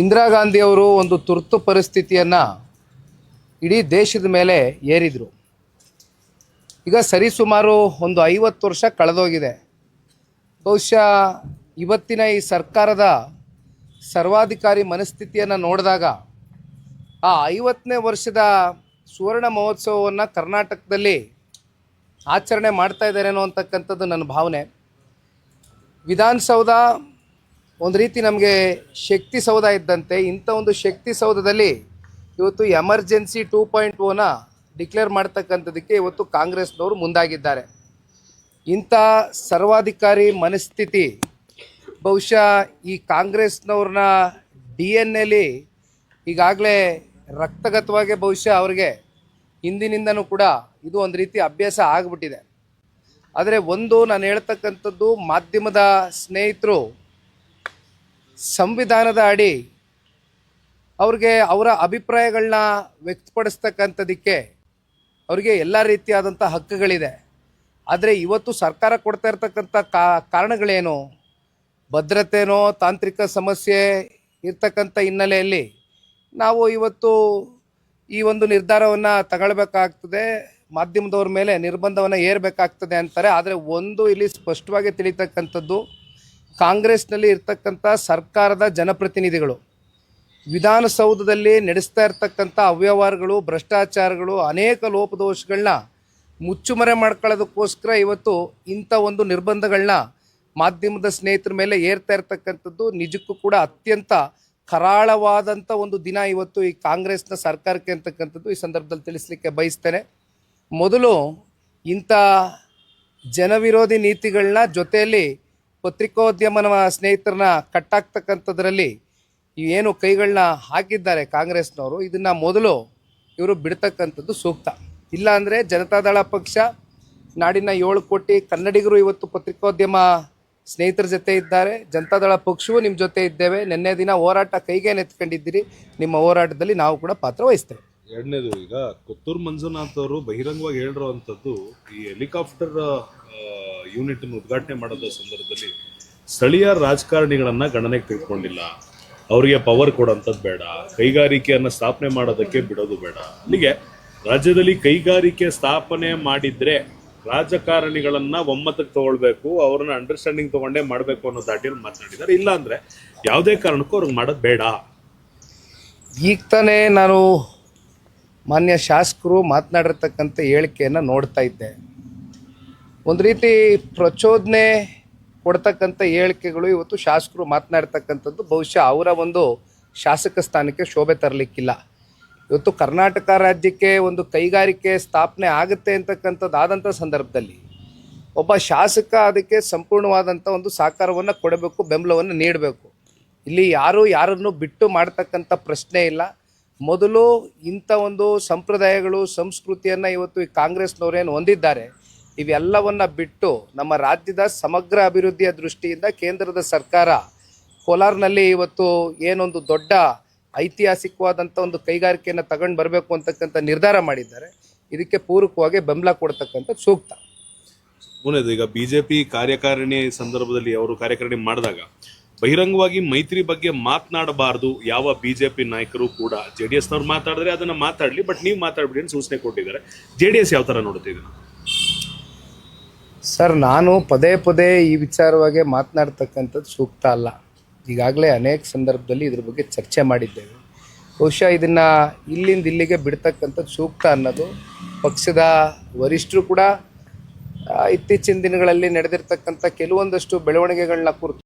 ಇಂದಿರಾ ಗಾಂಧಿಯವರು ಒಂದು ತುರ್ತು ಪರಿಸ್ಥಿತಿಯನ್ನು ಇಡೀ ದೇಶದ ಮೇಲೆ ಏರಿದರು. ಈಗ ಸರಿಸುಮಾರು ಒಂದು ಐವತ್ತು ವರ್ಷ ಕಳೆದೋಗಿದೆ. ಬಹುಶಃ ಇವತ್ತಿನ ಈ ಸರ್ಕಾರದ ಸರ್ವಾಧಿಕಾರಿ ಮನಸ್ಥಿತಿಯನ್ನು ನೋಡಿದಾಗ ಆ ಐವತ್ತನೇ ವರ್ಷದ ಸುವರ್ಣ ಮಹೋತ್ಸವವನ್ನು ಕರ್ನಾಟಕದಲ್ಲಿ ಆಚರಣೆ ಮಾಡ್ತಾ ಇದ್ದಾರೇನೋ ಅಂತಕ್ಕಂಥದ್ದು ನನ್ನ ಭಾವನೆ. ವಿಧಾನಸೌಧ ಒಂದು ರೀತಿ ನಮಗೆ ಶಕ್ತಿ ಸೌಧ ಇದ್ದಂತೆ ಇಂಥ ಒಂದು ಶಕ್ತಿ ಸೌಧದಲ್ಲಿ ಇವತ್ತು ಎಮರ್ಜೆನ್ಸಿ ಟೂ ಪಾಯಿಂಟ್ ಓನ ಡಿಕ್ಲೇರ್ ಮಾಡ್ತಕ್ಕಂಥದ್ದಕ್ಕೆ ಇವತ್ತು ಕಾಂಗ್ರೆಸ್ನವರು ಮುಂದಾಗಿದ್ದಾರೆ. ಇಂಥ ಸರ್ವಾಧಿಕಾರಿ ಮನಸ್ಥಿತಿ, ಬಹುಶಃ ಈ ಕಾಂಗ್ರೆಸ್ನವ್ರನ್ನ ಡಿ ಎನ್ ಎಲಿ ಈಗಾಗಲೇ ರಕ್ತಗತವಾಗಿ ಬಹುಶಃ ಅವ್ರಿಗೆ ಹಿಂದಿನಿಂದನೂ ಕೂಡ ಇದು ಒಂದು ರೀತಿ ಅಭ್ಯಾಸ ಆಗಿಬಿಟ್ಟಿದೆ. ಆದರೆ ಒಂದು ನಾನು ಹೇಳ್ತಕ್ಕಂಥದ್ದು ಮಾಧ್ಯಮದ ಸ್ನೇಹಿತರು ಸಂವಿಧಾನದ ಅಡಿ ಅವ್ರಿಗೆ ಅವರ ಅಭಿಪ್ರಾಯಗಳನ್ನ ವ್ಯಕ್ತಪಡಿಸ್ತಕ್ಕಂಥದಕ್ಕೆ ಅವರಿಗೆ ಎಲ್ಲ ರೀತಿಯಾದಂಥ ಹಕ್ಕುಗಳಿದೆ. ಆದರೆ ಇವತ್ತು ಸರ್ಕಾರ ಕೊಡ್ತಾ ಇರ್ತಕ್ಕಂಥ ಕಾರಣಗಳೇನು? ಭದ್ರತೆನೋ, ತಾಂತ್ರಿಕ ಸಮಸ್ಯೆ ಇರ್ತಕ್ಕಂಥ ಹಿನ್ನೆಲೆಯಲ್ಲಿ ನಾವು ಇವತ್ತು ಈ ಒಂದು ನಿರ್ಧಾರವನ್ನು ತಗೊಳ್ಬೇಕಾಗ್ತದೆ. ಮಾಧ್ಯಮದವ್ರ ಮೇಲೆ ನಿರ್ಬಂಧವನ್ನು ಏರಬೇಕಾಗ್ತದೆ ಅಂತಾರೆ. ಆದರೆ ಒಂದು ಇಲ್ಲಿ ಸ್ಪಷ್ಟವಾಗಿ ತಿಳಿತಕ್ಕಂಥದ್ದು ಕಾಂಗ್ರೆಸ್ನಲ್ಲಿ ಇರ್ತಕ್ಕಂಥ ಸರ್ಕಾರದ ಜನಪ್ರತಿನಿಧಿಗಳು, ವಿಧಾನಸೌಧದಲ್ಲಿ ನಡೆಸ್ತಾ ಇರ್ತಕ್ಕಂಥ ಅವ್ಯವಹಾರಗಳು, ಭ್ರಷ್ಟಾಚಾರಗಳು, ಅನೇಕ ಲೋಪದೋಷಗಳನ್ನ ಮುಚ್ಚುಮರೆ ಮಾಡ್ಕೊಳ್ಳೋದಕ್ಕೋಸ್ಕರ ಇವತ್ತು ಇಂಥ ಒಂದು ನಿರ್ಬಂಧಗಳನ್ನ ಮಾಧ್ಯಮದ ಸ್ನೇಹಿತರ ಮೇಲೆ ಏರ್ತಾ ಇರ್ತಕ್ಕಂಥದ್ದು ನಿಜಕ್ಕೂ ಕೂಡ ಅತ್ಯಂತ ಕರಾಳವಾದಂಥ ಒಂದು ದಿನ ಇವತ್ತು ಈ ಕಾಂಗ್ರೆಸ್ನ ಸರ್ಕಾರಕ್ಕೆ ಅಂತಕ್ಕಂಥದ್ದು ಈ ಸಂದರ್ಭದಲ್ಲಿ ತಿಳಿಸ್ಲಿಕ್ಕೆ ಬಯಸ್ತೇನೆ. ಮೊದಲು ಇಂಥ ಜನವಿರೋಧಿ ನೀತಿಗಳನ್ನ ಜೊತೆಯಲ್ಲಿ ಪತ್ರಿಕೋದ್ಯಮನ ಸ್ನೇಹಿತರನ್ನ ಕಟ್ಟಾಕ್ತಕ್ಕಂಥದ್ರಲ್ಲಿ ಏನು ಕೈಗಳನ್ನ ಹಾಕಿದ್ದಾರೆ ಕಾಂಗ್ರೆಸ್ನವರು, ಇದನ್ನು ಮೊದಲು ಇವರು ಬಿಡ್ತಕ್ಕಂಥದ್ದು ಸೂಕ್ತ. ಇಲ್ಲಾಂದರೆ ಜನತಾದಳ ಪಕ್ಷ ನಾಡಿನ ಏಳು ಕೋಟಿ ಕನ್ನಡಿಗರು ಇವತ್ತು ಪತ್ರಿಕೋದ್ಯಮ ಸ್ನೇಹಿತರ ಜೊತೆ ಇದ್ದಾರೆ. ಜನತಾದಳ ಪಕ್ಷವೂ ನಿಮ್ಮ ಜೊತೆ ಇದ್ದೇವೆ. ನಿನ್ನೆ ದಿನ ಹೋರಾಟ ಕೈಗೆ ನೆತ್ಕೊಂಡಿದ್ದೀರಿ. ನಿಮ್ಮ ಹೋರಾಟದಲ್ಲಿ ನಾವು ಕೂಡ ಪಾತ್ರ ವಹಿಸ್ತೇವೆ. ಎರಡನೇದು ಈಗ ಕೊತ್ತೂರು ಮಂಜುನಾಥ್ ಅವರು ಬಹಿರಂಗವಾಗಿ ಹೇಳಿರುವಂಥದ್ದು ಈ ಹೆಲಿಕಾಪ್ಟರ್ ಯೂನಿಟ್ ಉದ್ಘಾಟನೆ ಮಾಡೋದ ಸಂದರ್ಭದಲ್ಲಿ ಸ್ಥಳೀಯ ರಾಜಕಾರಣಿಗಳನ್ನು ಗಣನೆಗೆ ತೆಗೆದುಕೊಂಡಿಲ್ಲ. ಅವರಿಗೆ ಪವರ್ ಕೊಡೋಂಥದ್ದು ಬೇಡ. ಕೈಗಾರಿಕೆಯನ್ನು ಸ್ಥಾಪನೆ ಮಾಡೋದಕ್ಕೆ ಬಿಡೋದು ಬೇಡ. ಅಲ್ಲಿಗೆ ರಾಜ್ಯದಲ್ಲಿ ಕೈಗಾರಿಕೆ ಸ್ಥಾಪನೆ ಮಾಡಿದ್ರೆ ರಾಜಕಾರಣಿಗಳನ್ನು ಒಮ್ಮತಕ್ಕೆ ತಗೊಳ್ಬೇಕು, ಅವ್ರನ್ನ ಅಂಡರ್ಸ್ಟ್ಯಾಂಡಿಂಗ್ ತಗೊಂಡೇ ಮಾಡಬೇಕು ಅನ್ನೋ ದಾಟಿಯಲ್ಲಿ ಮಾತನಾಡಿದ್ದಾರೆ. ಇಲ್ಲ ಅಂದ್ರೆ ಯಾವುದೇ ಕಾರಣಕ್ಕೂ ಅವ್ರಿಗೆ ಮಾಡೋದು ಬೇಡ. ಈಗ ತಾನೇ ನಾನು ಮಾನ್ಯ ಶಾಸಕರು ಮಾತನಾಡಿರ್ತಕ್ಕಂಥ ಹೇಳಿಕೆಯನ್ನು ನೋಡ್ತಾ ಇದ್ದೆ. ಒಂದು ರೀತಿ ಪ್ರಚೋದನೆ ಕೊಡ್ತಕ್ಕಂಥ ಹೇಳಿಕೆಗಳು ಇವತ್ತು ಶಾಸಕರು ಮಾತನಾಡ್ತಕ್ಕಂಥದ್ದು. ಬಹುಶಃ ಅವರ ಒಂದು ಶಾಸಕ ಸ್ಥಾನಕ್ಕೆ ಶೋಭೆ ತರಲಿಕ್ಕಿಲ್ಲ. ಇವತ್ತು ಕರ್ನಾಟಕ ರಾಜ್ಯಕ್ಕೆ ಒಂದು ಕೈಗಾರಿಕೆ ಸ್ಥಾಪನೆ ಆಗುತ್ತೆ ಅಂತಕ್ಕಂಥದ್ದು ಆದಂಥ ಸಂದರ್ಭದಲ್ಲಿ ಒಬ್ಬ ಶಾಸಕ ಅದಕ್ಕೆ ಸಂಪೂರ್ಣವಾದಂಥ ಒಂದು ಸಹಕಾರವನ್ನು ಕೊಡಬೇಕು, ಬೆಂಬಲವನ್ನು ನೀಡಬೇಕು. ಇಲ್ಲಿ ಯಾರು ಯಾರನ್ನು ಬಿಟ್ಟು ಮಾಡ್ತಕ್ಕಂಥ ಪ್ರಶ್ನೆ ಇಲ್ಲ. ಮೊದಲು ಇಂಥ ಒಂದು ಸಂಪ್ರದಾಯಗಳು, ಸಂಸ್ಕೃತಿಯನ್ನು ಇವತ್ತು ಈ ಕಾಂಗ್ರೆಸ್ನವರೇನು ಹೊಂದಿದ್ದಾರೆ ಇವೆಲ್ಲವನ್ನ ಬಿಟ್ಟು ನಮ್ಮ ರಾಜ್ಯದ ಸಮಗ್ರ ಅಭಿವೃದ್ಧಿಯ ದೃಷ್ಟಿಯಿಂದ ಕೇಂದ್ರದ ಸರ್ಕಾರ ಕೋಲಾರ್ನಲ್ಲಿ ಇವತ್ತು ಏನೊಂದು ದೊಡ್ಡ ಐತಿಹಾಸಿಕವಾದಂಥ ಒಂದು ಕೈಗಾರಿಕೆಯನ್ನು ತಗೊಂಡು ಬರಬೇಕು ಅಂತಕ್ಕಂಥ ನಿರ್ಧಾರ ಮಾಡಿದ್ದಾರೆ. ಇದಕ್ಕೆ ಪೂರಕವಾಗಿ ಬೆಂಬಲ ಕೊಡ್ತಕ್ಕಂಥ ಸೂಕ್ತ. ಮೂರನೇದು ಈಗ ಬಿಜೆಪಿ ಕಾರ್ಯಕಾರಿಣಿ ಸಂದರ್ಭದಲ್ಲಿ ಅವರು ಕಾರ್ಯಕಾರಿಣಿ ಮಾಡಿದಾಗ ಬಹಿರಂಗವಾಗಿ ಮೈತ್ರಿ ಬಗ್ಗೆ ಮಾತನಾಡಬಾರದು ಯಾವ ಬಿಜೆಪಿ ನಾಯಕರು ಕೂಡ. ಜೆ ಡಿ ಎಸ್ನವ್ರು ಮಾತಾಡಿದ್ರೆ ಅದನ್ನ ಮಾತಾಡ್ಲಿ, ಬಟ್ ನೀವು ಮಾತಾಡ್ಬಿಡಿ ಅಂತ ಸೂಚನೆ ಕೊಟ್ಟಿದ್ದಾರೆ. ಜೆ ಡಿ ಎಸ್ ಯಾವ ತರ ನೋಡುತ್ತೆ ಸರ್, ನಾನು ಪದೇ ಪದೇ ಈ ವಿಚಾರವಾಗಿ ಮಾತನಾಡ್ತಕ್ಕಂಥದ್ದು ಸೂಕ್ತ ಅಲ್ಲ. ಈಗಾಗಲೇ ಅನೇಕ ಸಂದರ್ಭದಲ್ಲಿ ಇದ್ರ ಬಗ್ಗೆ ಚರ್ಚೆ ಮಾಡಿದ್ದೇವೆ. ಬಹುಶಃ ಇದನ್ನು ಇಲ್ಲಿಂದ ಇಲ್ಲಿಗೆ ಬಿಡ್ತಕ್ಕಂಥದ್ದು ಸೂಕ್ತ ಅನ್ನೋದು ಪಕ್ಷದ ವರಿಷ್ಠರು ಕೂಡ ಇತ್ತೀಚಿನ ದಿನಗಳಲ್ಲಿ ನಡೆದಿರ್ತಕ್ಕಂಥ ಕೆಲವೊಂದಷ್ಟು ಬೆಳವಣಿಗೆಗಳನ್ನ ಕುರಿತು